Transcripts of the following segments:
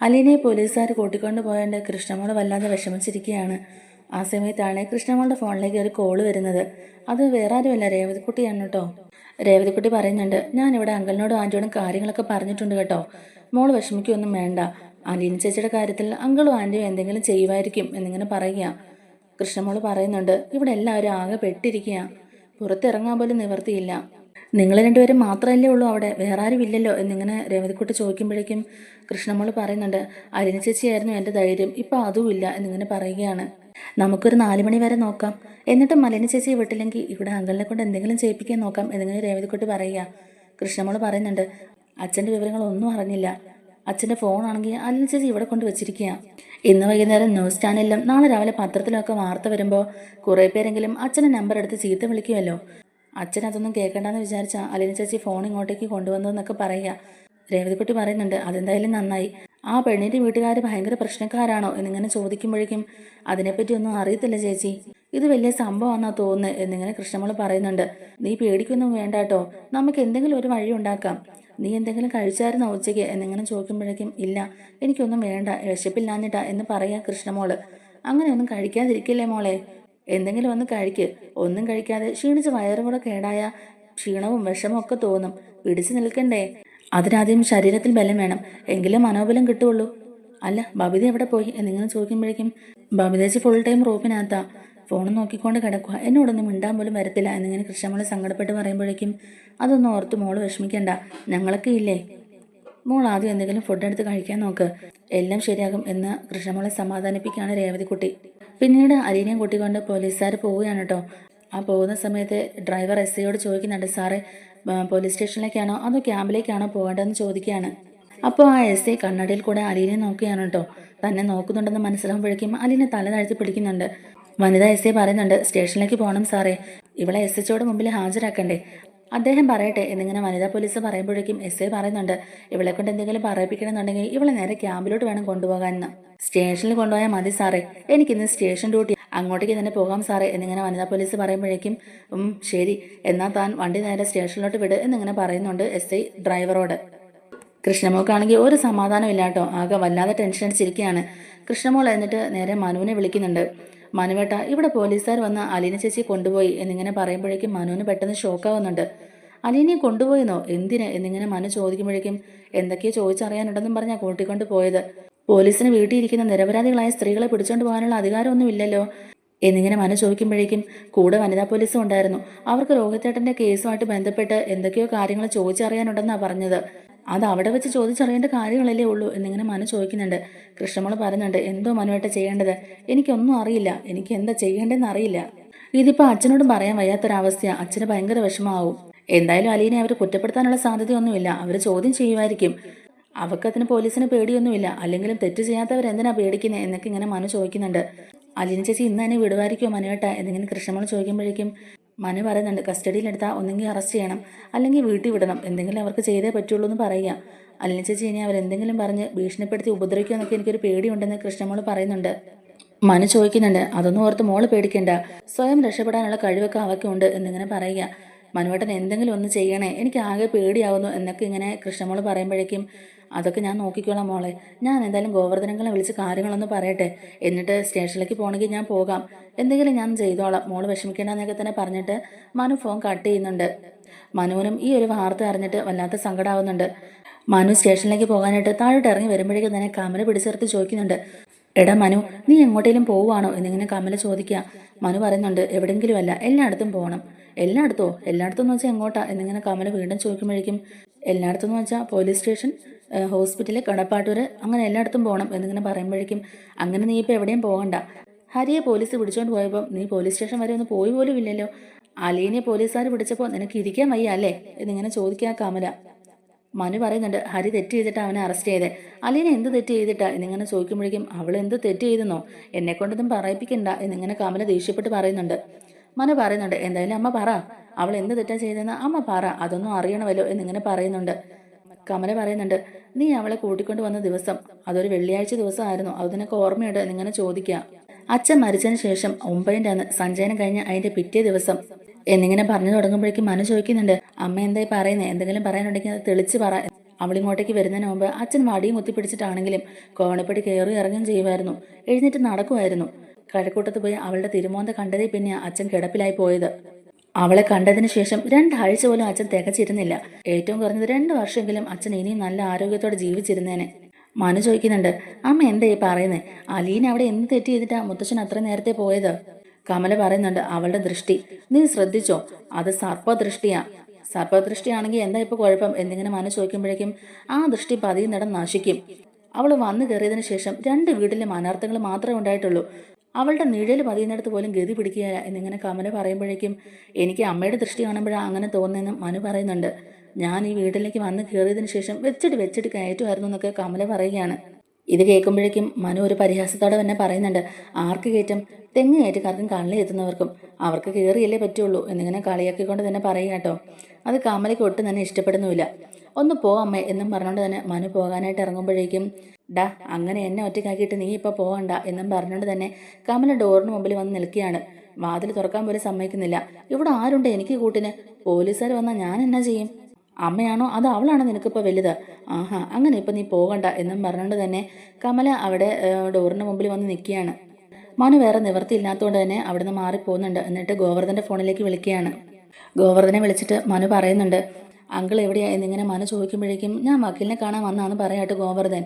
അലീനെ പോലീസുകാർ കൂട്ടിക്കൊണ്ട് പോയതുകൊണ്ട് കൃഷ്ണമോൾ വല്ലാതെ വിഷമിച്ചിരിക്കുകയാണ് ആ സമയത്താണ് കൃഷ്ണമോളുടെ ഫോണിലേക്ക് ഒരു കോൾ വരുന്നത്. അത് വേറെ ആരുമല്ല രേവതിക്കുട്ടിയാണ് കേട്ടോ. രേവതിക്കുട്ടി പറയുന്നുണ്ട് ഞാൻ ഞാനിവിടെ അങ്കിളിനോടും ആന്റിയോടും കാര്യങ്ങളൊക്കെ പറഞ്ഞിട്ടുണ്ട് കേട്ടോ. മോൾ വിഷമിക്കൊന്നും വേണ്ട. അലീന ചേച്ചിയുടെ കാര്യത്തിൽ അങ്കളും ആന്റിയും എന്തെങ്കിലും ചെയ്യുമായിരിക്കും എന്നിങ്ങനെ പറയുക കൃഷ്ണമോൾ പറയുന്നുണ്ട് ഇവിടെ എല്ലാവരും ആകെ പെട്ടിരിക്കുക പുറത്തിറങ്ങാൻ പോലും നിവർത്തിയില്ല നിങ്ങൾ രണ്ടുപേരും മാത്രമല്ലേ ഉള്ളൂ അവിടെ. വേറെ ആരും ഇല്ലല്ലോ എന്നിങ്ങനെ രേവതിക്കുട്ടി ചോദിക്കുമ്പോഴേക്കും കൃഷ്ണമോൾ പറയുന്നുണ്ട് അലിന ചേച്ചിയായിരുന്നു എന്റെ ധൈര്യം ഇപ്പം അതുമില്ല എന്നിങ്ങനെ പറയുകയാണ്. നമുക്കൊരു നാല് മണി വരെ നോക്കാം. എന്നിട്ട് മലിന ചേച്ചിയെ വിട്ടില്ലെങ്കിൽ ഇവിടെ അങ്കിളിനെ കൊണ്ട് എന്തെങ്കിലും ചെയ്യിപ്പിക്കാൻ നോക്കാം എന്നിങ്ങനെ രേവതിക്കുട്ടി പറയുക. കൃഷ്ണമോൾ പറയുന്നുണ്ട് അച്ഛന്റെ വിവരങ്ങളൊന്നും അറിഞ്ഞില്ല. അച്ഛന്റെ ഫോണാണെങ്കിൽ അലിന ചേച്ചി ഇവിടെ കൊണ്ട് വെച്ചിരിക്കുക. ഇന്ന് വൈകുന്നേരം ന്യൂസ് ചാനലിലും നാളെ രാവിലെ പത്രത്തിലൊക്കെ വാർത്ത വരുമ്പോൾ കുറേ പേരെങ്കിലും അച്ഛന്റെ നമ്പർ എടുത്ത് ചീത്ത വിളിക്കുമല്ലോ. അച്ഛൻ അതൊന്നും കേൾക്കണ്ടെന്ന് വിചാരിച്ച അലിന ചേച്ചി ഫോൺ ഇങ്ങോട്ടേക്ക് കൊണ്ടുവന്നതെന്നൊക്കെ പറയുക. രേവതിക്കുട്ടി പറയുന്നുണ്ട് അതെന്തായാലും നന്നായി. ആ പെണ്ണിന്റെ വീട്ടുകാർ ഭയങ്കര പ്രശ്നക്കാരാണോ? എന്നിങ്ങനെ ചോദിക്കുമ്പോഴേക്കും അതിനെപ്പറ്റി ഒന്നും അറിയത്തില്ല ചേച്ചി. ഇത് വലിയ സംഭവമാണെന്നാ തോന്നുന്നത് എന്നിങ്ങനെ കൃഷ്ണമോൾ പറയുന്നുണ്ട്. നീ പേടിക്കൊന്നും വേണ്ട കേട്ടോ നമുക്ക് എന്തെങ്കിലും ഒരു വഴി ഉണ്ടാക്കാം. നീ എന്തെങ്കിലും കഴിച്ചായിരുന്നോ ഉച്ചയ്ക്ക്? എന്നിങ്ങനെ ചോദിക്കുമ്പോഴേക്കും ഇല്ല എനിക്കൊന്നും വേണ്ട. വിശപ്പില്ലാഞ്ഞിട്ടാ എന്ന് പറയാ കൃഷ്ണമോൾ. അങ്ങനെയൊന്നും കഴിക്കാതിരിക്കില്ലേ മോളെ? എന്തെങ്കിലും ഒന്ന് കഴിക്ക്. ഒന്നും കഴിക്കാതെ ക്ഷീണിച്ച് വയറും കൂടെ കേടായ ക്ഷീണവും വിഷമവും ഒക്കെ തോന്നും. പിടിച്ചു നിൽക്കണ്ടേ? അതിനാദ്യം ശരീരത്തിൽ ബലം വേണം. എങ്കിലും മനോബലം കിട്ടുള്ളൂ. അല്ല ബബിത എവിടെ പോയി? എന്നിങ്ങനെ ചോദിക്കുമ്പോഴേക്കും ബബിതേച്ച് ഫുൾ ടൈം റൂമിനകത്താ ഫോൺ നോക്കിക്കൊണ്ട് കിടക്കുക എന്നോടൊന്നും മിണ്ടാൻ പോലും വരത്തില്ല. എന്നിങ്ങനെ കൃഷ്ണമോളെ സങ്കടപ്പെട്ട് പറയുമ്പോഴേക്കും അതൊന്നും ഓർത്ത് മോൾ വിഷമിക്കണ്ട. ഞങ്ങളൊക്കെ ഇല്ലേ? മോൾ ആദ്യം എന്തെങ്കിലും ഫുഡ് എടുത്ത് കഴിക്കാൻ നോക്ക്. എല്ലാം ശരിയാകും എന്ന് കൃഷ്ണമോളെ സമാധാനിപ്പിക്കുകയാണ് രേവതിക്കുട്ടി. പിന്നീട് അലീനയും കൂട്ടിക്കൊണ്ട് പോലീസുകാർ പോവുകയാണ് കേട്ടോ ആ പോകുന്ന സമയത്ത് ഡ്രൈവർ എസ് ഐയോട് ചോദിക്കുന്നുണ്ട് സാറേ പോലീസ് സ്റ്റേഷനിലേക്കാണോ അതോ ക്യാമ്പിലേക്കാണോ പോകേണ്ടതെന്ന് ചോദിക്കുകയാണ്. അപ്പോൾ ആ എസ് ഐ കണ്ണടിയിൽ കൂടെ അലീനെ നോക്കുകയാണ് കേട്ടോ തന്നെ നോക്കുന്നുണ്ടെന്ന് മനസ്സിലാകുമ്പോഴേക്കും അലീനെ തല താഴ്ത്തി പിടിക്കുന്നുണ്ട്. വനിതാ എസ് ഐ പറയുന്നുണ്ട് സ്റ്റേഷനിലേക്ക് പോകണം സാറേ. ഇവളെ എസ് എച്ചോട് മുമ്പിൽ ഹാജരാക്കണ്ടേ. അദ്ദേഹം പറയട്ടെ എന്നിങ്ങനെ വനിതാ പോലീസ് പറയുമ്പോഴേക്കും എസ് ഐ പറയുന്നുണ്ട് ഇവളെ കൊണ്ട് എന്തെങ്കിലും പറയിപ്പിക്കണമെന്നുണ്ടെങ്കിൽ ഇവളെ നേരെ ക്യാമ്പിലോട്ട് വേണം കൊണ്ടുപോകാനെന്ന്. സ്റ്റേഷനിൽ കൊണ്ടുപോയാൽ മതി സാറേ. എനിക്ക് എനിക്കിന്ന് സ്റ്റേഷൻ ഡ്യൂട്ടി അങ്ങോട്ടേക്ക് തന്നെ പോകാം സാറേ എന്നിങ്ങനെ വനിതാ പോലീസ് പറയുമ്പോഴേക്കും ശരി. എന്നാൽ താൻ വണ്ടി നേരെ സ്റ്റേഷനിലോട്ട് വിട് എന്നിങ്ങനെ പറയുന്നുണ്ട് എസ് ഐ ഡ്രൈവറോട്. കൃഷ്ണമോക്കാണെങ്കിൽ ഒരു സമാധാനമില്ല കേട്ടോ ആകെ വല്ലാതെ ടെൻഷൻ അടിച്ചിരിക്കുകയാണ് കൃഷ്ണമോൾ എന്നിട്ട് നേരെ മനുവിനെ വിളിക്കുന്നുണ്ട് മനുവേട്ട ഇവിടെ പോലീസുകാർ വന്ന് അലീന ചേച്ചി കൊണ്ടുപോയി എന്നിങ്ങനെ പറയുമ്പോഴേക്കും മനുവിന് പെട്ടെന്ന് ഷോക്കാവുന്നുണ്ട്. അലീനയെ കൊണ്ടുപോയെന്നോ? എന്തിന്? എന്നിങ്ങനെ മനു ചോദിക്കുമ്പോഴേക്കും എന്തൊക്കെയോ ചോദിച്ചറിയാനുണ്ടെന്നും പറഞ്ഞാ കൂട്ടിക്കൊണ്ട് പോയത്. പോലീസിന് വീട്ടിലിരിക്കുന്ന നിരപരാധികളായ സ്ത്രീകളെ പിടിച്ചുകൊണ്ട് പോകാനുള്ള അധികാരമൊന്നും ഇല്ലല്ലോ എന്നിങ്ങനെ മനു ചോദിക്കുമ്പോഴേക്കും കൂടെ വനിതാ പോലീസും ഉണ്ടായിരുന്നു. അവർക്ക് രോഹിത്തേട്ടന്റെ കേസുമായിട്ട് ബന്ധപ്പെട്ട് എന്തൊക്കെയോ കാര്യങ്ങൾ ചോദിച്ചറിയാനുണ്ടെന്നാ പറഞ്ഞത്. അത് അവിടെ വെച്ച് ചോദിച്ചറിയേണ്ട കാര്യങ്ങളല്ലേ ഉള്ളൂ എന്നിങ്ങനെ മനു ചോദിക്കുന്നുണ്ട്. കൃഷ്ണമോൾ പറയുന്നുണ്ട് എന്തോ മനുവായിട്ട് ചെയ്യേണ്ടത്? എനിക്കൊന്നും അറിയില്ല. എനിക്ക് എന്താ ചെയ്യേണ്ടതെന്ന് അറിയില്ല. ഇതിപ്പോ അച്ഛനോട് പറയാൻ വയ്യാത്തൊരവസ്ഥയാണ് അച്ഛന് ഭയങ്കര വിഷമാവും. എന്തായാലും അലീനെ അവർ കുറ്റപ്പെടുത്താനുള്ള സാധ്യതയൊന്നുമില്ല. അവർ ചോദ്യം ചെയ്യുമായിരിക്കും. അവക്കതിന് പോലീസിന് പേടിയൊന്നുമില്ല. അല്ലെങ്കിലും തെറ്റ് ചെയ്യാത്തവർ എന്തിനാ പേടിക്കുന്നത് എന്നൊക്കെ ഇങ്ങനെ മനു ചോദിക്കുന്നുണ്ട്. അലീന ചേച്ചി ഇന്ന് തന്നെ വിടുവായിരിക്കുമോ മനുവേട്ട? എന്നിങ്ങനെ കൃഷ്ണമോൾ ചോദിക്കുമ്പോഴേക്കും മനു പറയുന്നുണ്ട് കസ്റ്റഡിയിലെടുത്താൽ ഒന്നെങ്കിൽ അറസ്റ്റ് ചെയ്യണം അല്ലെങ്കിൽ വീട്ടിൽ വിടണം എന്തെങ്കിലും അവർക്ക് ചെയ്തേ പറ്റുള്ളൂ എന്ന് പറയുക. അല്ലെങ്കിൽ ചേച്ചി ഇനി അവരെന്തെങ്കിലും പറഞ്ഞ് ഭീഷണിപ്പെടുത്തി ഉപദ്രവിക്കുമെന്നൊക്കെ എനിക്കൊരു പേടിയുണ്ടെന്ന് കൃഷ്ണമോൾ പറയുന്നുണ്ട്. മനു ചോദിക്കുന്നുണ്ട് അതൊന്നും ഓർത്ത് മോൾ പേടിക്കണ്ട സ്വയം രക്ഷപ്പെടാനുള്ള കഴിവൊക്കെ അവക്കുണ്ട് എന്നിങ്ങനെ പറയുക. മനുവേട്ടൻ എന്തെങ്കിലും ഒന്ന് ചെയ്യണേ എനിക്ക് ആകെ പേടിയാവുന്നു എന്നൊക്കെ ഇങ്ങനെ കൃഷ്ണമോൾ പറയുമ്പോഴേക്കും അതൊക്കെ ഞാൻ നോക്കിക്കോളാം മോളെ. ഞാൻ എന്തായാലും ഗോവർദ്ധനങ്ങളെ വിളിച്ച് കാര്യങ്ങളൊന്ന് പറയട്ടെ. എന്നിട്ട് സ്റ്റേഷനിലേക്ക് പോകണമെങ്കിൽ ഞാൻ പോകാം. എന്തെങ്കിലും ഞാൻ ചെയ്തോളാം. മോൾ വിഷമിക്കേണ്ടെന്നൊക്കെ തന്നെ പറഞ്ഞിട്ട് മനു ഫോൺ കട്ട് ചെയ്യുന്നുണ്ട്. മനുവിനും ഈ ഒരു വാർത്ത അറിഞ്ഞിട്ട് വല്ലാത്ത സങ്കടമാവുന്നുണ്ട് മനു സ്റ്റേഷനിലേക്ക് പോകാനായിട്ട് താഴോട്ട് ഇറങ്ങി വരുമ്പോഴേക്കും തന്നെ കമല പിടിച്ചെടുത്ത് ചോദിക്കുന്നുണ്ട്. എടാ മനു നീ എങ്ങോട്ടേലും പോവുകയാണോ? എന്നിങ്ങനെ കമല ചോദിക്കുക. മനു പറയുന്നുണ്ട് എവിടെങ്കിലും അല്ല എല്ലായിടത്തും പോകണം എല്ലായിടത്തോ? എല്ലായിടത്തും എന്ന് വെച്ചാൽ എങ്ങോട്ടാ? എന്നിങ്ങനെ കമല വീണ്ടും ചോദിക്കുമ്പോഴേക്കും എല്ലായിടത്തും എന്ന് വെച്ചാൽ പോലീസ് സ്റ്റേഷൻ? ഹോസ്പിറ്റൽ കടപ്പാട്ടൂർ അങ്ങനെ എല്ലായിടത്തും പോകണം എന്നിങ്ങനെ പറയുമ്പോഴേക്കും അങ്ങനെ നീ ഇപ്പോൾ എവിടെയും പോകണ്ട. ഹരിയെ പോലീസ് പിടിച്ചോണ്ട് പോയപ്പോൾ നീ പോലീസ് സ്റ്റേഷൻ വരെ ഒന്ന് പോയി പോലും ഇല്ലല്ലോ. അലീനെ പോലീസുകാർ പിടിച്ചപ്പോൾ നിനക്ക് ഇരിക്കാൻ വയ്യ അല്ലേ? എന്നിങ്ങനെ ചോദിക്കുക കമല. മനു പറയുന്നുണ്ട് ഹരി തെറ്റ് ചെയ്തിട്ട് അവനെ അറസ്റ്റ് ചെയ്തേ. അലീന എന്ത് തെറ്റ് ചെയ്തിട്ടാ? എന്നിങ്ങനെ ചോദിക്കുമ്പോഴേക്കും അവൾ എന്ത് തെറ്റ് ചെയ്തെന്നോ? എന്നെ കൊണ്ടൊന്നും പറയിപ്പിക്കണ്ട എന്നിങ്ങനെ കമല ദേഷ്യപ്പെട്ട് പറയുന്നുണ്ട്. മനു പറയുന്നുണ്ട് എന്തായാലും അമ്മ പറ. അവൾ എന്ത് തെറ്റാ ചെയ്തതെന്ന് അമ്മ പറ. അതൊന്നും അറിയണമല്ലോ എന്നിങ്ങനെ പറയുന്നുണ്ട്. കമല പറയുന്നുണ്ട് നീ അവളെ കൂട്ടിക്കൊണ്ടു വന്ന ദിവസം അതൊരു വെള്ളിയാഴ്ച ദിവസമായിരുന്നു. അത് നിനക്ക് ഓർമ്മയുണ്ട് എന്നിങ്ങനെ ചോദിക്കുക അച്ഛൻ മരിച്ചതിന് ശേഷം ഒമ്പതിന്റെ അന്ന് സഞ്ചയനം കഴിഞ്ഞ അതിന്റെ പിറ്റേ ദിവസം എന്നിങ്ങനെ പറഞ്ഞു തുടങ്ങുമ്പോഴേക്കും മനു ചോദിക്കുന്നുണ്ട് അമ്മ എന്തായി പറയുന്നത് എന്തെങ്കിലും പറയാനുണ്ടെങ്കിൽ അത് തെളിച്ച് പറ. അവളിങ്ങോട്ടേക്ക് വരുന്നതിന് മുമ്പ് അച്ഛൻ വടിയും കുത്തിപ്പിടിച്ചിട്ടാണെങ്കിലും കോണപ്പടി കയറി ഇറങ്ങുകയും ചെയ്യുമായിരുന്നു. എഴുന്നേറ്റ് നടക്കുമായിരുന്നു. കഴക്കൂട്ടത്ത് പോയി അവളുടെ തിരുമോന്ത കണ്ടതേ പിന്നെ അച്ഛൻ കിടപ്പിലായി പോയത്. അവളെ കണ്ടതിന് ശേഷം രണ്ടാഴ്ച പോലും അച്ഛൻ തികച്ചിരുന്നില്ല. ഏറ്റവും കുറഞ്ഞത് രണ്ട് വർഷമെങ്കിലും അച്ഛൻ ഇനിയും നല്ല ആരോഗ്യത്തോടെ ജീവിച്ചിരുന്നേനെ. മനു ചോദിക്കുന്നുണ്ട് അമ്മ എന്താ ഈ പറയുന്നത് അലീന അവിടെ എന്ത് തെറ്റ് ചെയ്തിട്ടാ മുത്തച്ഛൻ അത്ര നേരത്തെ പോയത്? കമല പറയുന്നുണ്ട് അവളുടെ ദൃഷ്ടി. നീ ശ്രദ്ധിച്ചോ? അത് സർപ്പദൃഷ്ടിയാ. സർപ്പദൃഷ്ടിയാണെങ്കിൽ എന്താ ഇപ്പൊ കുഴപ്പം? എന്നിങ്ങനെ മനു ചോദിക്കുമ്പോഴേക്കും ആ ദൃഷ്ടി പതിയുന്നിടം നശിക്കും. അവൾ വന്നു കയറിയതിനു ശേഷം രണ്ട് വീട്ടിലെ അനർത്ഥങ്ങൾ മാത്രമേ ഉണ്ടായിട്ടുള്ളൂ. അവളുടെ നിഴൽ പതിയുന്നിടത്ത് പോലും ഗതി പിടിക്കുകയില്ല എന്നിങ്ങനെ കമല പറയുമ്പോഴേക്കും എനിക്ക് അമ്മയുടെ ദൃഷ്ടി കാണുമ്പോഴാണ് അങ്ങനെ തോന്നുന്നതെന്നും മനു പറയുന്നുണ്ട്. ഞാൻ ഈ വീട്ടിലേക്ക് വന്ന് കയറിയതിന് ശേഷം വെച്ചിട്ട് വെച്ചിട്ട് കയറ്റുമായിരുന്നു എന്നൊക്കെ കമല പറയുകയാണ്. ഇത് കേൾക്കുമ്പോഴേക്കും മനു ഒരു പരിഹാസത്തോടെ തന്നെ പറയുന്നുണ്ട് ആർക്ക് കയറ്റം? തെങ്ങ് കയറ്റക്കാർക്കും കള്ളി എത്തുന്നവർക്കും. അവർക്ക് കയറിയല്ലേ പറ്റുള്ളൂ എന്നിങ്ങനെ കളിയാക്കിക്കൊണ്ട് തന്നെ പറയുക കേട്ടോ. അത് കമലയ്ക്ക് ഒട്ടും തന്നെ ഇഷ്ടപ്പെടുന്നുമില്ല. ഒന്ന് പോ അമ്മേ എന്നും പറഞ്ഞുകൊണ്ട് തന്നെ മനു പോകാനായിട്ട് ഇറങ്ങുമ്പോഴേക്കും ഡാ അങ്ങനെ എന്നെ ഒറ്റയ്ക്കാക്കിയിട്ട് നീ ഇപ്പോൾ പോകണ്ട എന്നും പറഞ്ഞുകൊണ്ട് തന്നെ കമല ഡോറിന് മുമ്പിൽ വന്ന് നിൽക്കുകയാണ്. വാതിൽ തുറക്കാൻ പോലും സമ്മതിക്കുന്നില്ല. ഇവിടെ ആരുണ്ട് എനിക്ക് കൂട്ടിന്? പോലീസുകാർ വന്നാൽ ഞാൻ എന്നാ ചെയ്യും? അമ്മയാണോ അത് അവളാണോ നിനക്കിപ്പോൾ വലുത്? ആഹാ അങ്ങനെ ഇപ്പം നീ പോകണ്ട എന്നും പറഞ്ഞുകൊണ്ട് തന്നെ കമല അവിടെ ഡോറിന് മുമ്പിൽ വന്ന് നിൽക്കുകയാണ്. മനു വേറെ നിവൃത്തിയില്ലാത്തതുകൊണ്ട് തന്നെ അവിടുന്ന് മാറിപ്പോകുന്നുണ്ട് എന്നിട്ട് ഗോവർദ്ധന്റെ ഫോണിലേക്ക് വിളിക്കുകയാണ്. ഗോവർദ്ധനെ വിളിച്ചിട്ട് മനു പറയുന്നുണ്ട് അങ്കിൾ എവിടെയാ? എന്നിങ്ങനെ മനു ചോദിക്കുമ്പോഴേക്കും ഞാൻ വക്കീലിനെ കാണാൻ വന്നാന്ന് പറയാട്ട് ഗോവർദ്ധൻ.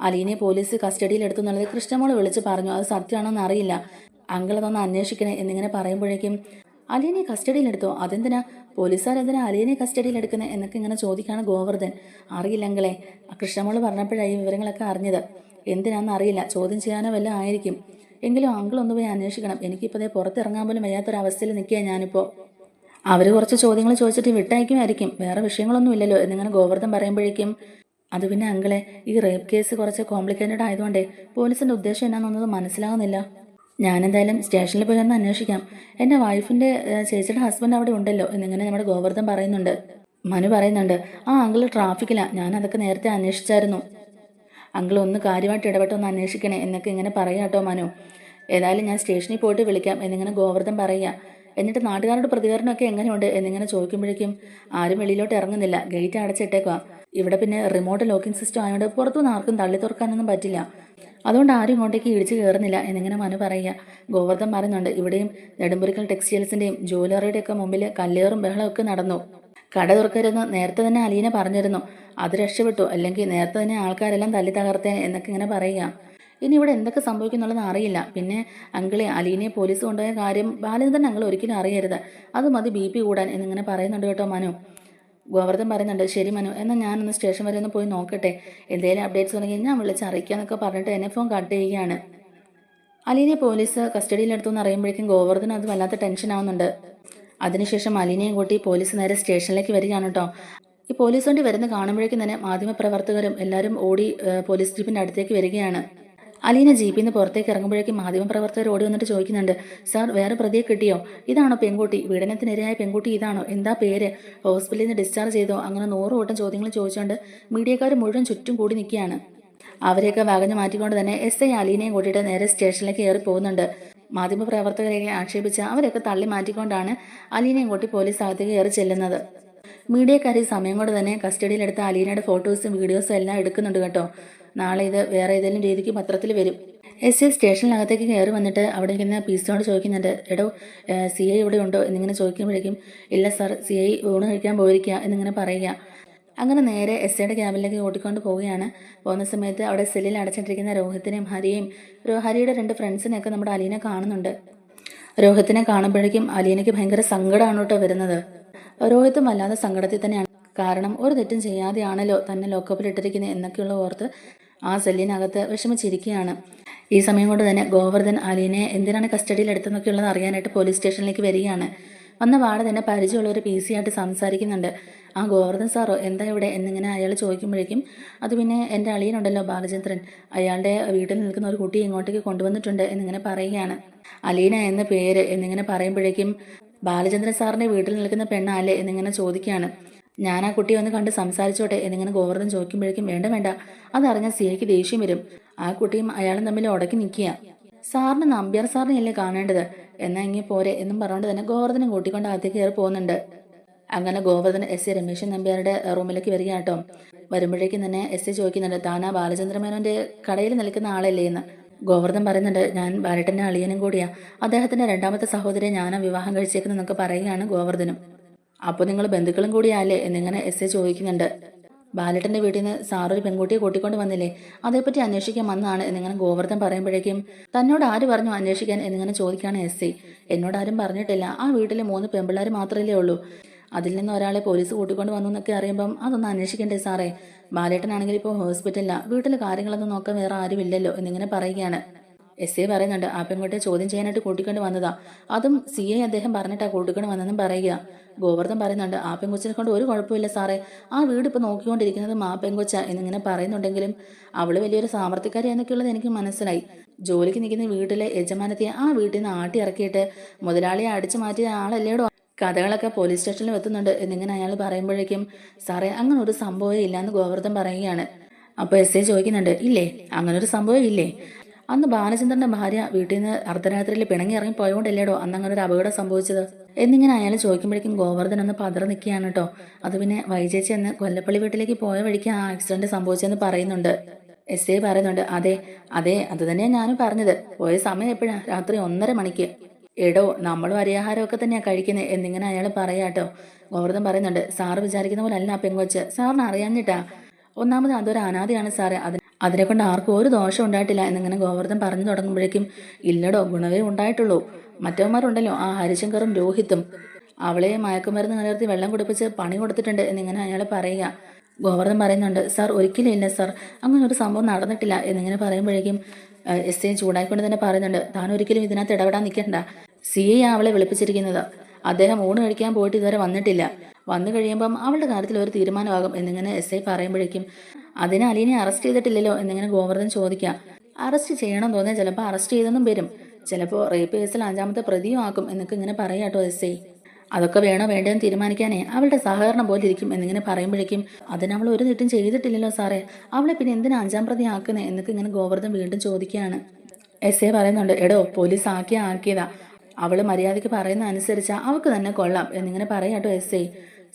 അലീനെ പോലീസ് കസ്റ്റഡിയിൽ എടുത്തു എന്നുള്ളത് കൃഷ്ണമോൾ വിളിച്ച് പറഞ്ഞു. അത് സത്യമാണോന്ന് അറിയില്ല. അങ്കിൾ അതൊന്ന് അന്വേഷിക്കണേ എന്നിങ്ങനെ പറയുമ്പോഴേക്കും അലീനെ കസ്റ്റഡിയിൽ എടുത്തോ അതെന്തിനാ? പോലീസുകാർ എന്തിനാ അലീനെ കസ്റ്റഡിയിൽ എടുക്കുന്നത് എന്നൊക്കെ ഇങ്ങനെ ചോദിക്കുകയാണ് ഗോവർദ്ധൻ. അറിയില്ലെങ്കിലേ കൃഷ്ണമോൾ പറഞ്ഞപ്പോഴാണ് ഈ വിവരങ്ങളൊക്കെ അറിഞ്ഞത്. എന്തിനാണെന്ന് അറിയില്ല. ചോദ്യം ചെയ്യാനോ വല്ല ആയിരിക്കും. എങ്കിലും അങ്കിൾ ഒന്ന് പോയി അന്വേഷിക്കണം. എനിക്കിപ്പോൾ അതേ പുറത്തിറങ്ങാൻ പോലും വയ്യാത്തൊരവസ്ഥയിൽ നിൽക്കുക ഞാനിപ്പോൾ അവർ കുറച്ച് ചോദ്യങ്ങൾ ചോദിച്ചിട്ട് വിട്ടയക്കുമായിരിക്കും. വേറെ വിഷയങ്ങളൊന്നും ഇല്ലല്ലോ. എന്നിങ്ങനെ ഗോവർദ്ധൻ പറയുമ്പോഴേക്കും അത് പിന്നെ അങ്കിളെ ഈ റേപ്പ് കേസ് കുറച്ച് കോംപ്ലിക്കേറ്റഡ് ആയതുകൊണ്ടേ പോലീസിന്റെ ഉദ്ദേശം എന്നാണെന്നത് മനസ്സിലാകുന്നില്ല ഞാനെന്തായാലും സ്റ്റേഷനിൽ പോയി ഒന്ന് അന്വേഷിക്കാം. എന്റെ വൈഫിന്റെ ചേച്ചിയുടെ ഹസ്ബൻഡ് അവിടെ ഉണ്ടല്ലോ എന്നിങ്ങനെ നമ്മുടെ ഗോവർദ്ധൻ പറയുന്നുണ്ട്. മനു പറയുന്നുണ്ട് ആ അങ്കിൾ ട്രാഫിക്കിലാണ് ഞാൻ അതൊക്കെ നേരത്തെ അന്വേഷിച്ചായിരുന്നു. അങ്കിൾ ഒന്ന് കാര്യമായിട്ട് ഇടപെട്ട് ഒന്ന് അന്വേഷിക്കണേ എന്നൊക്കെ ഇങ്ങനെ പറയാം കേട്ടോ മനു. ഏതായാലും ഞാൻ സ്റ്റേഷനിൽ പോയിട്ട് വിളിക്കാം എന്നിങ്ങനെ ഗോവർദ്ധൻ പറയുക. എന്നിട്ട് നാട്ടുകാരുടെ പ്രതികരണമൊക്കെ എങ്ങനെയുണ്ട് എന്നിങ്ങനെ ചോദിക്കുമ്പോഴേക്കും ആരും വെളിയിലോട്ട് ഇറങ്ങുന്നില്ല. ഗേറ്റ് അടച്ചിട്ടേക്കുക ഇവിടെ പിന്നെ റിമോട്ട് ലോക്കിംഗ് സിസ്റ്റം ആയതുകൊണ്ട് പുറത്തുനിന്ന് ആർക്കും തള്ളി തുറക്കാനൊന്നും പറ്റില്ല. അതുകൊണ്ട് ആരും ഇങ്ങോട്ടേക്ക് ഇടിച്ചു കയറുന്നില്ല എന്നിങ്ങനെ മനു പറയുക. ഗോവർദ്ധൻ പറയുന്നുണ്ട് ഇവിടെയും നെടുമ്പുരിക്കൽ ടെക്സ്റ്റൈൽസിന്റെയും ജ്വല്ലറിയുടെ ഒക്കെ മുമ്പിൽ കല്ലേറും ബഹളമൊക്കെ നടന്നു. കട തുറക്കരുതെന്ന് നേരത്തെ തന്നെ അലീന പറഞ്ഞിരുന്നു. അത് രക്ഷപ്പെട്ടു. അല്ലെങ്കിൽ നേരത്തെ തന്നെ ആൾക്കാരെല്ലാം തല്ലി തകർത്തേനെ എന്നൊക്കെ ഇങ്ങനെ പറയുക. ഇനി ഇവിടെ എന്തൊക്കെ സംഭവിക്കുന്നുള്ളതെന്ന് അറിയില്ല. പിന്നെ അങ്കിളെ അലീനെ പോലീസ് കൊണ്ടുപോയ കാര്യം ബാലചന്ദ്രൻ അങ്കിൾ ഒരിക്കലും അറിയരുത്. അത് മതി ബി പി കൂടാൻ എന്നിങ്ങനെ പറയുന്നുണ്ട് കേട്ടോ മനു. ഗോവർദ്ധൻ പറയുന്നുണ്ട് ശരി മനു എന്നാൽ ഞാനൊന്ന് സ്റ്റേഷൻ വരെ ഒന്ന് പോയി നോക്കട്ടെ. എന്തെങ്കിലും അപ്ഡേറ്റ്സ് ഉണ്ടെങ്കിൽ ഞാൻ വിളിച്ച് അറിയിക്കാന്നൊക്കെ പറഞ്ഞിട്ട് എന്നെ ഫോൺ കട്ട് ചെയ്യുകയാണ്. അലീനെ പോലീസ് കസ്റ്റഡിയിലെടുത്തു എന്ന് അറിയുമ്പോഴേക്കും ഗോവർദ്ധൻ അത് വല്ലാത്ത ടെൻഷൻ ആവുന്നുണ്ട്. അതിനുശേഷം അലീനയും കൂട്ടി പോലീസ് നേരെ സ്റ്റേഷനിലേക്ക് വരികയാണ് കേട്ടോ. ഈ പോലീസ് വണ്ടി വരുന്ന കാണുമ്പോഴേക്കും തന്നെ മാധ്യമപ്രവർത്തകരും എല്ലാവരും ഓടി പോലീസ് ജീപ്പിന്റെ അടുത്തേക്ക് വരികയാണ്. അലീന ജീപ്പിൽ നിന്ന് പുറത്തേക്ക് ഇറങ്ങുമ്പോഴേക്കും മാധ്യമപ്രവർത്തകർ ഓടി വന്നിട്ട് ചോദിക്കുന്നുണ്ട് സാർ വേറെ പ്രതിയെ കിട്ടിയോ? ഇതാണോ പെൺകുട്ടി പീഡനത്തിനിരയായ പെൺകുട്ടി ഇതാണോ? എന്താ പേര്? ഹോസ്പിറ്റലിൽ നിന്ന് ഡിസ്ചാർജ് ചെയ്തോ? അങ്ങനെ നൂറ് കൂട്ടം ചോദ്യങ്ങൾ ചോദിച്ചുകൊണ്ട് മീഡിയക്കാർ മുഴുവൻ ചുറ്റും കൂടി നിൽക്കുകയാണ്. അവരെയൊക്കെ വകഞ്ഞു മാറ്റിക്കൊണ്ട് തന്നെ എസ് ഐ അലീനയും കൂട്ടിയിട്ട് നേരെ സ്റ്റേഷനിലേക്ക് കയറി പോകുന്നുണ്ട്. മാധ്യമപ്രവർത്തകരെയൊക്കെ ആക്ഷേപിച്ച് അവരൊക്കെ തള്ളി മാറ്റിക്കൊണ്ടാണ് അലീനയും കൂട്ടി പോലീസ് അകത്തേക്ക് കയറി ചെല്ലുന്നത്. മീഡിയക്കാർ ഈ സമയം കൊണ്ട് തന്നെ കസ്റ്റഡിയിലെടുത്ത അലീനയുടെ ഫോട്ടോസും വീഡിയോസും എല്ലാം എടുക്കുന്നുണ്ട് കേട്ടോ. നാളെ ഇത് വേറെ ഏതെങ്കിലും രീതിക്ക് പത്രത്തിൽ വരും. എസ് ഐ സ്റ്റേഷനിനകത്തേക്ക് കയറി വന്നിട്ട് അവിടെ ഇരിക്കുന്ന പീസിനോട് ചോദിക്കുന്നുണ്ട് എടോ സി ഐ ഇവിടെ ഉണ്ടോ? എന്നിങ്ങനെ ചോദിക്കുമ്പോഴേക്കും ഇല്ല സാർ സി ഐ ഊണ് കഴിക്കാൻ പോയിരിക്കുക എന്നിങ്ങനെ പറയുക. അങ്ങനെ നേരെ എസ് ഐയുടെ ക്യാബിനിലേക്ക് ഓടിക്കൊണ്ട് പോവുകയാണ്. പോകുന്ന സമയത്ത് അവിടെ സെല്ലിൽ അടച്ചിട്ടിരിക്കുന്ന രോഹിത്തിനെയും ഹരിയെയും ഹരിയുടെ രണ്ട് ഫ്രണ്ട്സിനെയൊക്കെ നമ്മുടെ അലീനെ കാണുന്നുണ്ട്. രോഹിത്തിനെ കാണുമ്പോഴേക്കും അലീനയ്ക്ക് ഭയങ്കര സങ്കടമാണ് കേട്ടോ വരുന്നത്. രോഹിത്തും വല്ലാതെ സങ്കടത്തിൽ തന്നെയാണ്. കാരണം ഒരു തെറ്റും ചെയ്യാതെയാണല്ലോ തന്നെ ലോക്കപ്പിൽ ഇട്ടിരിക്കുന്നത് എന്നൊക്കെയുള്ള ഓർത്ത് ആ സെല്ലിനകത്ത് വിഷമിച്ചിരിക്കുകയാണ്. ഈ സമയം കൊണ്ട് തന്നെ ഗോവർദ്ധൻ അലീനെ എന്തിനാണ് കസ്റ്റഡിയിൽ എടുത്തെന്നൊക്കെയുള്ളത് അറിയാനായിട്ട് പോലീസ് സ്റ്റേഷനിലേക്ക് വരികയാണ്. വന്ന പാടെ തന്നെ പരിചയമുള്ള ഒരു പി സി ആയിട്ട് സംസാരിക്കുന്നുണ്ട്. ആ ഗോവർദ്ധൻ സാറോ എന്താ ഇവിടെ എന്നിങ്ങനെ അയാൾ ചോദിക്കുമ്പോഴേക്കും അത് പിന്നെ എന്റെ അളിയനുണ്ടല്ലോ ബാലചന്ദ്രൻ. അയാളുടെ വീട്ടിൽ നിൽക്കുന്ന ഒരു കുട്ടി ഇങ്ങോട്ടേക്ക് കൊണ്ടുവന്നിട്ടുണ്ട് എന്നിങ്ങനെ പറയുകയാണ്. അലീന എന്ന പേര് എന്നിങ്ങനെ പറയുമ്പോഴേക്കും ബാലചന്ദ്രൻ സാറിന്റെ വീട്ടിൽ നിൽക്കുന്ന പെണ്ണാലേ എന്നിങ്ങനെ ചോദിക്കുകയാണ്. ഞാൻ ആ കുട്ടിയെ ഒന്ന് കണ്ട് സംസാരിച്ചോട്ടെ എന്നിങ്ങനെ ഗോവർദ്ധൻ ചോദിക്കുമ്പോഴേക്കും വേണ്ട വേണ്ട. അതറിഞ്ഞ സിയയ്ക്ക് ദേഷ്യം വരും. ആ കുട്ടിയും അയാളും തമ്മിൽ ഉടക്കി നിൽക്കുക സാറിന് നമ്പ്യാർ സാറിനെയല്ലേ കാണേണ്ടത്? എന്നാ ഇങ്ങനെ പോരെ എന്നും പറഞ്ഞുകൊണ്ട് തന്നെ ഗോവർദ്ധനം കൂട്ടിക്കൊണ്ട് അകത്തേക്ക് കയറി പോകുന്നുണ്ട്. അങ്ങനെ ഗോവർദ്ധൻ എസ് എ രമേശൻ നമ്പ്യാരുടെ റൂമിലേക്ക് വരിക കേട്ടോ വരുമ്പോഴേക്കും തന്നെ എസ് എ ചോദിക്കുന്നുണ്ട് താനാ ബാലചന്ദ്രമേനോന്റെ കടയിൽ നിൽക്കുന്ന ആളല്ലേ എന്ന്? ഗോവർദ്ധൻ പറയുന്നുണ്ട് ഞാൻ ബാലട്ടന്റെ അളിയനും കൂടിയാ. അദ്ദേഹത്തിന്റെ രണ്ടാമത്തെ സഹോദരിയെ ഞാനാ വിവാഹം കഴിച്ചേക്കുന്നതൊക്കെ പറയുകയാണ് ഗോവർദ്ധനും. അപ്പോൾ നിങ്ങൾ ബന്ധുക്കളും കൂടിയാലേ എന്നിങ്ങനെ എസ് എ ചോദിക്കുന്നുണ്ട്. ബാലട്ടന്റെ വീട്ടിൽ നിന്ന് സാറൊരു പെൺകുട്ടിയെ കൂട്ടിക്കൊണ്ട് വന്നില്ലേ? അതേപ്പറ്റി അന്വേഷിക്കാൻ വന്നതാണ് എന്നിങ്ങനെ ഗോവർദ്ധൻ പറയുമ്പോഴേക്കും തന്നോട് ആര് പറഞ്ഞു അന്വേഷിക്കാൻ? എന്നിങ്ങനെ ചോദിക്കുകയാണ് എസ് സി എന്നോട് ആരും പറഞ്ഞിട്ടില്ല. ആ വീട്ടിലെ മൂന്ന് പെൺപിള്ളേർ മാത്രമല്ലേ ഉള്ളൂ. അതിൽ നിന്ന് ഒരാളെ പോലീസ് കൂട്ടിക്കൊണ്ട് വന്നു എന്നൊക്കെ അറിയുമ്പം അതൊന്ന് അന്വേഷിക്കണ്ടേ സാറേ? ബാലേട്ടനാണെങ്കിൽ ഇപ്പോൾ ഹോസ്പിറ്റലിലാണ് വീട്ടിലെ കാര്യങ്ങളൊന്നും നോക്കാൻ വേറെ ആരുമില്ലല്ലോ എന്നിങ്ങനെ പറയുകയാണ്. എസ് എ പറയുന്നുണ്ട് ആ പെൺകുട്ടിയെ ചോദ്യം ചെയ്യാനായിട്ട് കൂട്ടിക്കൊണ്ട് വന്നതാ. അതും സി ഐ അദ്ദേഹം പറഞ്ഞിട്ടാ കൂട്ടിക്കൊണ്ട് വന്നതെന്നും പറയുക. ഗോവർദ്ധൻ പറയുന്നുണ്ട് ആ പെൺകൊച്ചിനെ കൊണ്ട് ഒരു കുഴപ്പമില്ല സാറേ. ആ വീട് ഇപ്പോൾ നോക്കിക്കൊണ്ടിരിക്കുന്നത് ആ പെൺകൊച്ച എന്നിങ്ങനെ പറയുന്നുണ്ടെങ്കിലും അവൾ വലിയൊരു സാമർത്ഥ്യക്കാരി എന്നൊക്കെയുള്ളത് എനിക്ക് മനസ്സിലായി. ജോലിക്ക് നിൽക്കുന്ന വീട്ടിലെ യജമാനത്തെ ആ വീട്ടിൽ നിന്ന് ആട്ടി ഇറക്കിയിട്ട് മുതലാളിയെ അടിച്ചു മാറ്റിയ ആളല്ലേടോ? കഥകളൊക്കെ പോലീസ് സ്റ്റേഷനിൽ എത്തുന്നുണ്ട് എന്നിങ്ങനെ അയാൾ പറയുമ്പോഴേക്കും സാറേ അങ്ങനെ ഒരു സംഭവമേ ഇല്ലാന്ന് ഗോവർദ്ധൻ പറയുകയാണ്. അപ്പോൾ എസ് എ ചോദിക്കുന്നുണ്ട് ഇല്ലേ? അങ്ങനെ ഒരു സംഭവം ഇല്ലേ? അന്ന് ബാലചന്ദ്രന്റെ ഭാര്യ വീട്ടിൽ നിന്ന് അർദ്ധരാത്രിയിൽ പിണങ്ങി ഇറങ്ങി പോയോണ്ടല്ലേടോ അന്ന് അങ്ങനെ ഒരു അപകടം സംഭവിച്ചത്? എന്നിങ്ങനെ അയാൾ ചോദിക്കുമ്പോഴേക്കും ഗോവർദ്ധൻ ഒന്ന് പതറ നിൽക്കുകയാണ് കേട്ടോ അത് പിന്നെ വൈചേച്ചി എന്ന് കൊല്ലപ്പള്ളി വീട്ടിലേക്ക് പോയ വഴിക്ക് ആ ആക്സിഡന്റ് സംഭവിച്ചെന്ന് പറയുന്നുണ്ട്. എസ് ഐ പറയുന്നുണ്ട് അതെ അതെ അത് തന്നെയാണ് ഞാനും പറഞ്ഞത്. പോയ സമയം എപ്പോഴാ? രാത്രി ഒന്നര മണിക്ക്. എടോ നമ്മളും അരിയാഹാരമൊക്കെ തന്നെയാ കഴിക്കുന്നത് എന്നിങ്ങനെ അയാൾ പറയാട്ടോ ഗോവർദ്ധൻ പറയുന്നുണ്ട് സാറ് വിചാരിക്കുന്ന പോലെ അല്ല പെങ്കൊച്ച്. സാറിന് അറിയാഞ്ഞിട്ടാ. ഒന്നാമത് അതൊരു അനാഥയാണ് സാറേ അതിന് അതിനെ കൊണ്ട് ആർക്കും ഒരു ദോഷം ഉണ്ടായിട്ടില്ല എന്നിങ്ങനെ ഗോവർദ്ധൻ പറഞ്ഞു തുടങ്ങുമ്പോഴേക്കും ഇല്ലടോ ഗുണവേ ഉണ്ടായിട്ടുള്ളൂ. മറ്റവന്മാരുണ്ടല്ലോ ആ ഹരിശങ്കറും രോഹിത്തും. അവളെ മയക്കുമരുന്ന് നിലനിർത്തി വെള്ളം കുടിപ്പിച്ച് പണി കൊടുത്തിട്ടുണ്ട് എന്നിങ്ങനെ അയാൾ പറയുക. ഗോവർദ്ധൻ പറയുന്നുണ്ട് സാർ ഒരിക്കലും ഇല്ല സാർ. അങ്ങനെ ഒരു സംഭവം നടന്നിട്ടില്ല. എന്നിങ്ങനെ പറയുമ്പോഴേക്കും എസ് ഐ ചൂടായിക്കൊണ്ട് തന്നെ പറയുന്നുണ്ട് താൻ ഒരിക്കലും ഇതിനകത്ത് ഇടപെടാൻ നിൽക്കണ്ട. സി ഐ അവളെ വിളിപ്പിച്ചിരിക്കുന്നത്. അദ്ദേഹം ഊണ് കഴിക്കാൻ പോയിട്ട് ഇതുവരെ വന്നിട്ടില്ല. വന്നു കഴിയുമ്പം അവളുടെ കാര്യത്തിൽ ഒരു തീരുമാനമാകും. എന്നിങ്ങനെ എസ് ഐ പറയുമ്പോഴേക്കും അതിന് അലീനെ അറസ്റ്റ് ചെയ്തിട്ടില്ലല്ലോ എന്നിങ്ങനെ ഗോവർദ്ധൻ ചോദിക്കാം അറസ്റ്റ് ചെയ്യണം തോന്നിയാൽ ചിലപ്പോൾ അറസ്റ്റ് ചെയ്തെന്നും വരും. ചിലപ്പോൾ റേപ്പ് കേസിൽ അഞ്ചാമത്തെ പ്രതിയും ആക്കും എന്നൊക്കെ ഇങ്ങനെ പറയാട്ടോ എസ് ഐ. അതൊക്കെ വേണോ വേണ്ടെന്ന് തീരുമാനിക്കാനേ അവളുടെ സഹകരണം പോലെ ഇരിക്കും എന്നിങ്ങനെ പറയുമ്പോഴേക്കും അതിന് അവൾ ഒരു തെറ്റും ചെയ്തിട്ടില്ലല്ലോ സാറേ. അവളെ പിന്നെ എന്തിനാ അഞ്ചാം പ്രതി ആക്കുന്നത് എന്നൊക്കെ ഇങ്ങനെ ഗോവർദ്ധൻ വീണ്ടും ചോദിക്കുകയാണ്. എസ് എ പറയുന്നുണ്ട് എടോ പോലീസ് ആക്കിയ ആക്കിയതാ. അവൾ മര്യാദയ്ക്ക് പറയുന്ന അനുസരിച്ചാ അവൾക്ക് തന്നെ കൊള്ളാം എന്നിങ്ങനെ പറയാട്ടോ എസ് ഐ.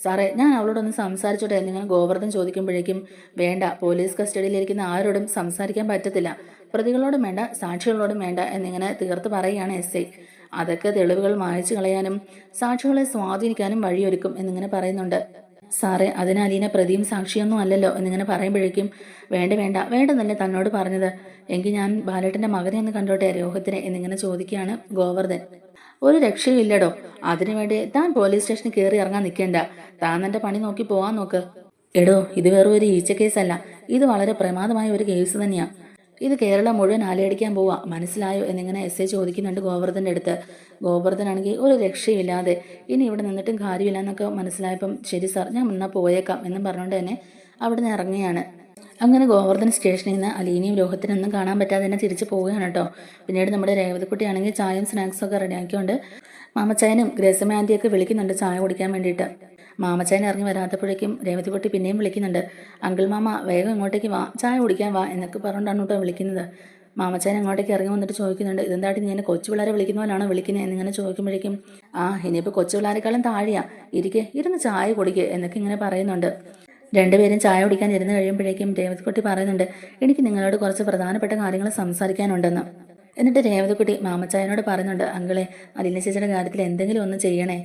സാറേ ഞാൻ അവളോടൊന്ന് സംസാരിച്ചോട്ടെ എന്നിങ്ങനെ ഗോവർദ്ധൻ ചോദിക്കുമ്പോഴേക്കും വേണ്ട പോലീസ് കസ്റ്റഡിയിലിരിക്കുന്ന ആരോടും സംസാരിക്കാൻ പറ്റത്തില്ല. പ്രതികളോടും വേണ്ട സാക്ഷികളോടും വേണ്ട എന്നിങ്ങനെ തീർത്ത് പറയുകയാണ് എസ് ഐ. അതൊക്കെ തെളിവുകൾ മായച്ചു കളയാനും സാക്ഷികളെ സ്വാധീനിക്കാനും വഴിയൊരുക്കും എന്നിങ്ങനെ പറയുന്നുണ്ട്. സാറേ അതിന് പ്രതിയും സാക്ഷിയൊന്നും അല്ലല്ലോ എന്നിങ്ങനെ പറയുമ്പോഴേക്കും വേണ്ട വേണ്ട വേണ്ടെന്നല്ലേ തന്നോട് പറഞ്ഞത്. എങ്കിൽ ഞാൻ ബാലേട്ടന്റെ മകനെ ഒന്ന് കണ്ടോട്ടെ രോഹത്തിനെ എന്നിങ്ങനെ ചോദിക്കുകയാണ് ഗോവർദ്ധൻ. ഒരു രക്ഷയില്ലടോ അതിനുവേണ്ടി താൻ പോലീസ് സ്റ്റേഷനിൽ കയറി ഇറങ്ങാൻ നിൽക്കേണ്ട താൻ തന്റെ പണി നോക്കി പോവാൻ നോക്ക്. എടോ ഇത് വെറും ഒരു ഈച്ച കേസല്ല. ഇത് വളരെ പ്രമാദമായ ഒരു കേസ് തന്നെയാ. ഇത് കേരളം മുഴുവൻ ആലയടിക്കാൻ പോവാ. മനസ്സിലായോ എന്നിങ്ങനെ എസ് എ ചോദിക്കുന്നുണ്ട് ഗോവർദ്ധന്റെ അടുത്ത്. ഗോവർദ്ധനാണെങ്കിൽ ഒരു രക്ഷയില്ലാതെ ഇനി ഇവിടെ നിന്നിട്ടും കാര്യമില്ല എന്നൊക്കെ മനസ്സിലായപ്പം ശരി സാർ ഞാൻ മുന്നാ പോയേക്കാം എന്നും പറഞ്ഞുകൊണ്ട് തന്നെ അവിടെ നിന്ന് ഇറങ്ങിയാണ് അങ്ങനെ ഗോവർദ്ധൻ സ്റ്റേഷനിൽ നിന്ന് അലീനിയും രോഹത്തിനൊന്നും കാണാൻ പറ്റാതെ തന്നെ തിരിച്ചു പോവുകയാണ് കേട്ടോ. പിന്നീട് നമ്മുടെ രേവതിക്കുട്ടിയാണെങ്കിൽ ചായയും സ്നാക്സും ഒക്കെ റെഡിയാക്കിക്കൊണ്ട് മാമച്ചായനും ഗ്രേസമ്മ ആന്റിയൊക്കെ വിളിക്കുന്നുണ്ട് ചായ കുടിക്കാൻ വേണ്ടിയിട്ട്. മാമച്ചായൻ ഇറങ്ങി വരാത്തപ്പോഴേക്കും രേവതിക്കുട്ടി പിന്നെയും വിളിക്കുന്നുണ്ട്. അങ്കിൾ മാമ വേഗം ഇങ്ങോട്ടേക്ക് വാ ചായ കുടിക്കാൻ വാ എന്നൊക്കെ പറഞ്ഞുകൊണ്ടാണ് കേട്ടോ വിളിക്കുന്നത്. മാമച്ചായൻ അങ്ങോട്ടേക്ക് ഇറങ്ങി വന്നിട്ട് ചോദിക്കുന്നുണ്ട് ഇതെന്തായിട്ട് ഇങ്ങനെ കൊച്ചു പിള്ളേരെ വിളിക്കുന്ന? പോലാണോ വിളിക്കുന്നത് എന്നിങ്ങനെ ചോദിക്കുമ്പോഴേക്കും ആ ഇനിയിപ്പോൾ കൊച്ചു പിള്ളേരെക്കാളും താഴെയാ ഇരിക്കെ ഇരുന്ന് ചായ കുടിക്കുക എന്നൊക്കെ ഇങ്ങനെ പറയുന്നുണ്ട്. രണ്ടുപേരും ചായ കുടിക്കാൻ ഇരുന്ന് കഴിയുമ്പോഴേക്കും രേവതിക്കുട്ടി പറയുന്നുണ്ട് എനിക്ക് നിങ്ങളോട് കുറച്ച് പ്രധാനപ്പെട്ട കാര്യങ്ങൾ സംസാരിക്കാനുണ്ടെന്ന്. എന്നിട്ട് രേവതിക്കുട്ടി മാമച്ചായനോട് പറയുന്നുണ്ട് അങ്കിളെ അലിന ചേച്ചിയുടെ കാര്യത്തിൽ എന്തെങ്കിലും ഒന്ന് ചെയ്യണേ.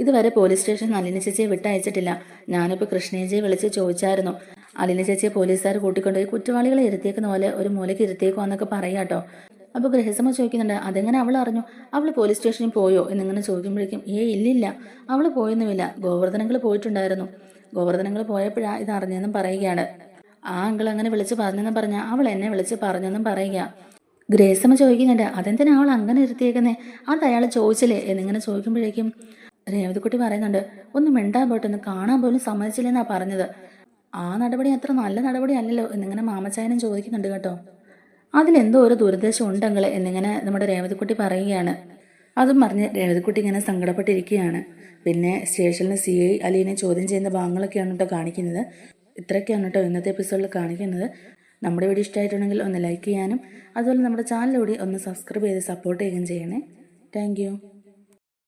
ഇതുവരെ പോലീസ് സ്റ്റേഷൻ അലിന ചേച്ചിയെ വിട്ടയച്ചിട്ടില്ല. ഞാനിപ്പോൾ കൃഷ്ണേജിയെ വിളിച്ച് ചോദിച്ചായിരുന്നു. അലിന ചേച്ചിയെ പോലീസുകാർ കൂട്ടിക്കൊണ്ടുപോയി കുറ്റവാളികളെ ഇരുത്തിയേക്കുന്ന പോലെ ഒരു മൂലയ്ക്ക് ഇരുത്തിയേക്കോ എന്നൊക്കെ പറയാട്ടോ അപ്പോൾ ഗ്രഹസമ്മ ചോദിക്കുന്നുണ്ട് അതെങ്ങനെ അവൾ അറിഞ്ഞു? അവൾ പോലീസ് സ്റ്റേഷനിൽ പോയോ? എന്നിങ്ങനെ ചോദിക്കുമ്പോഴേക്കും ഏ ഇല്ലില്ല. അവൾ പോയൊന്നുമില്ല. ഗോവർദ്ധനങ്ങൾ പോയിട്ടുണ്ടായിരുന്നു. ഗോവർദ്ധനങ്ങൾ പോയപ്പോഴാണ് ഇത് അറിഞ്ഞെന്നും പറയുകയാണ്. ആ അങ്കിൾ അങ്ങനെ വിളിച്ച് പറഞ്ഞെന്നും പറഞ്ഞ അവൾ എന്നെ വിളിച്ച് പറഞ്ഞെന്നും പറയുക. ഗ്രേസമ്മ ചോദിക്കുന്നുണ്ട് അതെന്തിനാ അവൾ അങ്ങനെ ഇരുത്തിയേക്കുന്നേ? അത് അയാൾ ചോദിച്ചില്ലേ? എന്നിങ്ങനെ ചോദിക്കുമ്പോഴേക്കും രേവതിക്കുട്ടി പറയുന്നുണ്ട് ഒന്ന് മിണ്ടാൻ പോയിട്ടൊന്ന് കാണാൻ പോലും സമ്മതിച്ചില്ലെന്നാ പറഞ്ഞത്. ആ നടപടി അത്ര നല്ല നടപടി അല്ലല്ലോ എന്നിങ്ങനെ മാമച്ചായനും ചോദിക്കുന്നുണ്ട് കേട്ടോ. അതിലെന്തോ ഒരു ദുരുദ്ദേശം ഉണ്ടെങ്കിൽ എന്നിങ്ങനെ നമ്മുടെ രേവതിക്കുട്ടി പറയുകയാണ്. അതും പറഞ്ഞ് രേവതിക്കുട്ടി ഇങ്ങനെ സങ്കടപ്പെട്ടിരിക്കുകയാണ്. പിന്നെ സ്റ്റേഷനിൽ സി ഐ അലീനെ ചോദ്യം ചെയ്യുന്ന ഭാഗങ്ങളൊക്കെയാണ് കേട്ടോ കാണിക്കുന്നത്. ഇത്രയൊക്കെയാണ് കേട്ടോ ഇന്നത്തെ എപ്പിസോഡിൽ കാണിക്കുന്നത്. നമ്മുടെ വീഡിയോ ഇഷ്ടമായിട്ടുണ്ടെങ്കിൽ ഒന്ന് ലൈക്ക് ചെയ്യാനും അതുപോലെ നമ്മുടെ ചാനലിലൂടെ ഒന്ന് സബ്സ്ക്രൈബ് ചെയ്ത് സപ്പോർട്ട് ചെയ്യുകയും ചെയ്യണേ. താങ്ക്